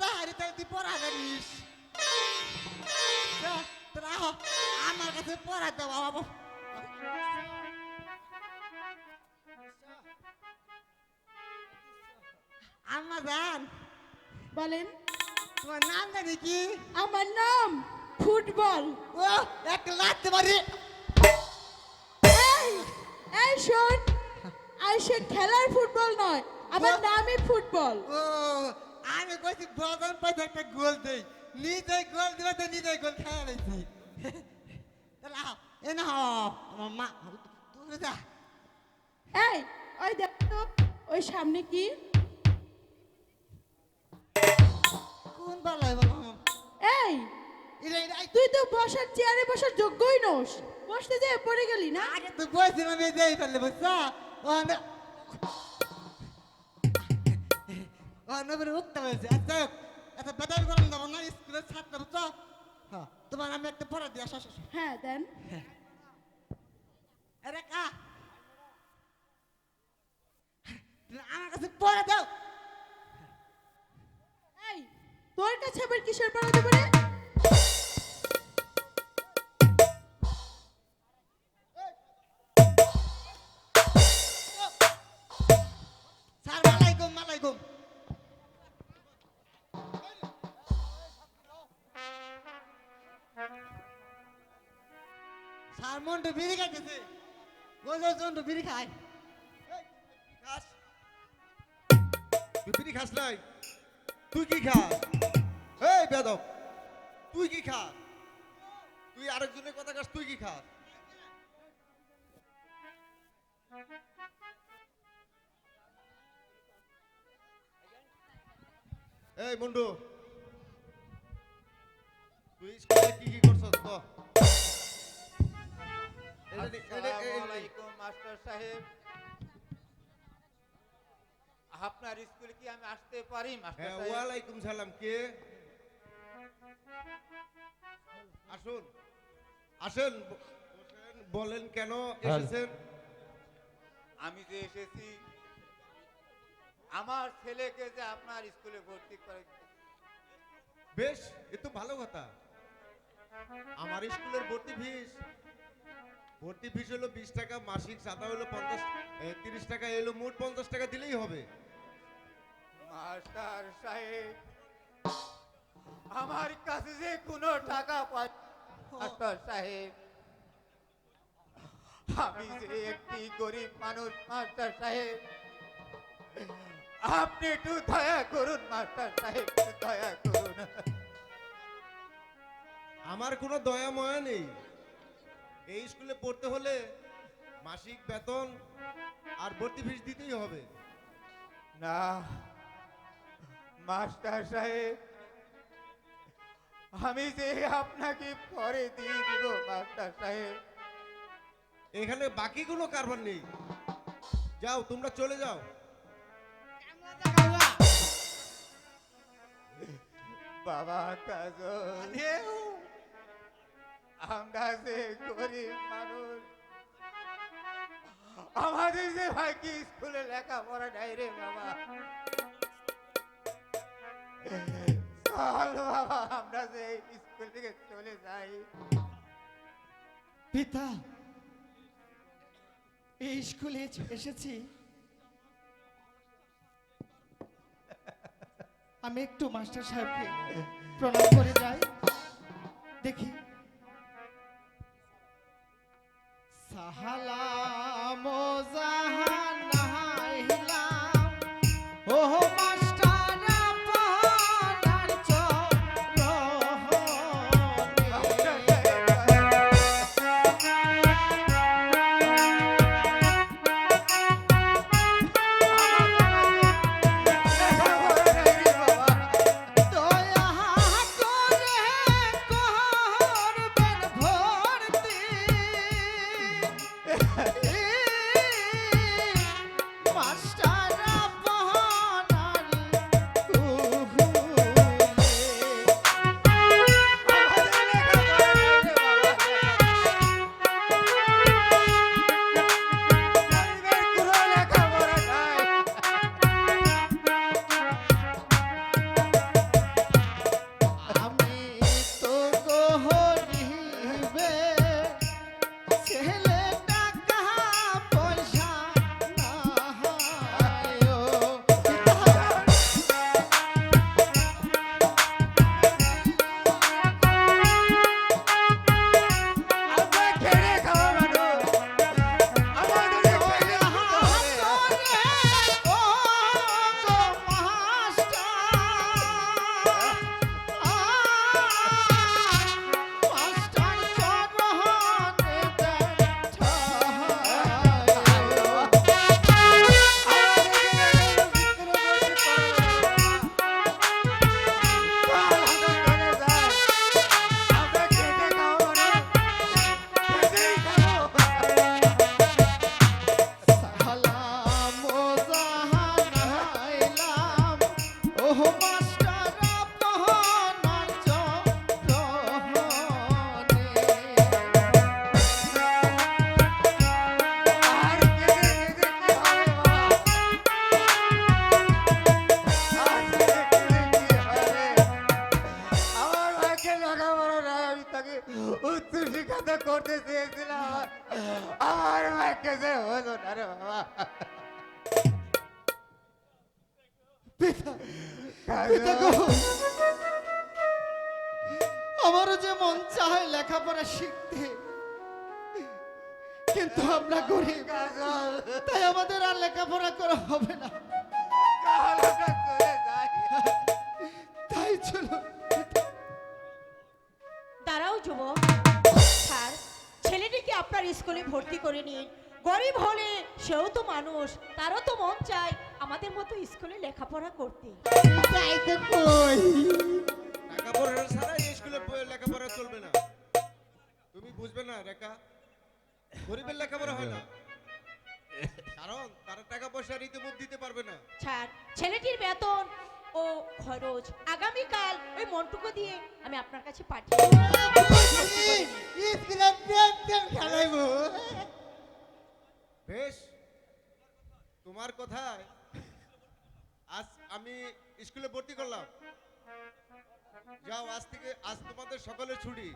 যা হারি তাই তুই পড়া আহ, আমার কাছে পড়া দাও বাবা আম্মা জান। বলেন। তোমার নাম জানি কি? আমার নাম ফুটবল। ও এক লাথ মারি। এই শোন এই সে খেলার ফুটবল নয় আমার নামই ফুটবল। ও আমি কইছি বদন পাইতে একটা গোল দেই। নিজে গোল দিবে তো নিজে গোল খেয়ে নিছি তাহলে এ না আমার মা তুই যা। এই ওই দেখ তো ওই সামনে কি? কোন বালাই বাবা এই তুই তো বসার চেয়ারে বসার যোগ্যই নোস। বসতে যেয়ে পড়ে গেলি না? আগে তো বলছিলাম আমি দেই ফেললে বুঝছ? আমি ও নবীর উঠতে হয়েছে। আচ্ছা এত গরম দেবো না স্কুলের ছাত্র তো হ্যাঁ তোমার আমি একটা পড়া দিয়ে আসো। হ্যাঁ দেন। আরে কা। আমার কাছে পড়া দাও। এই তোর কাছে আবার কিসের পড়া দেবো রে? মন্টু বিড়ি খাইতেছে। গোজো জন্টু বিড়ি খায়। তুই বিড়ি খাস নাই? তুই কি খাস এই বেদব, তুই কি খাস তুই আরেকজনের কথা খাস তুই কি খাস এই মুন্ডু তুই স্কুলে কি কি করছস তো মাস্টার সাহেব আপনার স্কুলে কি আমি আসতে পারি মাস্টার হ্যাঁ সাহেব ওয়ালাইকুম সালাম কে? আসুন। আসেন বলেন কেন এসেছেন? আমি যে এসেছি আমার ছেলেকে যে আপনার স্কুলে ভর্তি করে বেশ এ তো ভালো কথা। আমার স্কুলের ভর্তি ফিস ভর্তি ফিস হলো বিশ টাকা মাসিক চাঁদা হলো পঞ্চাশ তিরিশ টাকা এলো মোট পঞ্চাশ টাকা দিলেই হবে। মাস্টার সাহেব আমার কাছে যে কোনো টাকা মাস্টার সাহেব আমি যে একটি গরিব মানুষ মাস্টার সাহেব আপনি একটু দয়া করুন মাস্টার সাহেব দয়া করুন। আমার কোনো দয়া ময়া নেই। এই স্কুলে পড়তে হলে মাসিক বেতন আর ভর্তি ফিস দিতেই হবে। না মাস্টার সাহেব আমি যে আপনাকে পরে দিয়ে দিব মাস্টার সাহেব। এখানে বাকি কোনো কারবার নেই। যাও তোমরা চলে যাও। বাবা কাজল। আমরা যে মানুষ। আমাদের যে স্কুলে লেখাপড়া নাই রে বাবা। আমরা যে স্কুল থেকে চলে যাই। পিতা, এই স্কুলে এসেছি। আমি একটু মাস্টার সাহেবকে প্রণাম করে যাই। দেখি সাহালাম কাছে হলো না রে বাবা পিতা কাজল গো আমারও যে মন চায় লেখাপড়া শিখতে কিন্তু আমরা গরিব তাই আমাদের আর লেখাপড়া করা হবে না তাই চলো দাঁড়াও যুবক। স্যার ছেলেটিকে আপনার স্কুলে ভর্তি করে নিন। গরিব হলে সেও তো মানুষ তারও তো মন চায় আমাদের মতো স্কুলে লেখাপড়া করতে। তাই তো কই। টাকা ছাড়া স্কুলে লেখাপড়া চলবে না। তুমি বুঝবে না রেখা। গরিবের লেখাপড়া হয় না। কারণ তারা টাকা পয়সা রীতিমত দিতে পারবে না। স্যার ছেলেটির বেতন ও খরচ আগামীকাল ওই মন্টুকে দিয়ে আমি আপনার কাছে পাঠিয়ে দেব। স্কুলে প্রেম প্রেম খেলাইবো বেশ, তোমার কথায় আজ আমি স্কুলে ভর্তি করলাম। যাও, আজ থেকে, আজ তোমাদের সকলের ছুটি।